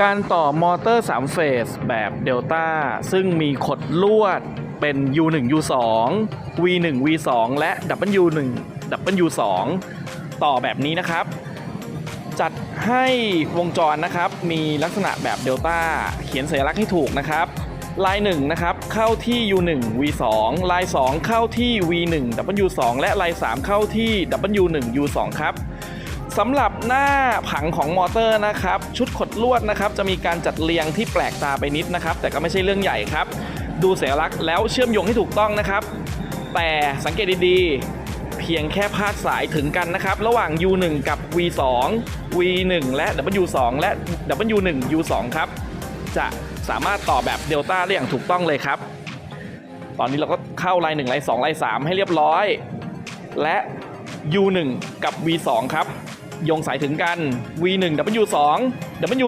การต่อมอเตอร์ 3 เฟสแบบเดลต้าซึ่งมีขดลวดเป็น U1 U2 V1 V2 และ W1 W2 ต่อแบบนี้นะครับ จัดให้วงจรนะครับ มีลักษณะแบบเดลต้าเขียนสัญลักษณ์ให้ถูกนะครับลาย1นะครับเข้าที่ U1 V2 ลาย 2 เข้าที่ V1 W2 และลาย 3 เข้าที่ W1 U2 ครับ สำหรับหน้าผังของมอเตอร์นะครับ ชุดขดลวดนะครับ จะมีการจัดเรียงที่แปลกตาไปนิดนะครับ แต่ก็ไม่ใช่เรื่องใหญ่ครับ ดูสัญลักษณ์แล้วเชื่อมโยงให้ถูกต้องนะครับ แต่สังเกตดีๆ เพียงแค่พาดสายถึงกันนะครับ ระหว่าง U1 กับ V2 V1 และ W2 และ W1 U2 ครับ จะสามารถต่อแบบเดลต้าได้อย่างถูกต้องเลยครับ ตอนนี้เราก็เข้าไลน์1ไลน์2ไลน์3ให้เรียบร้อย และ U1 กับ V2 ครับโยงสายถึงกัน V1 W2 W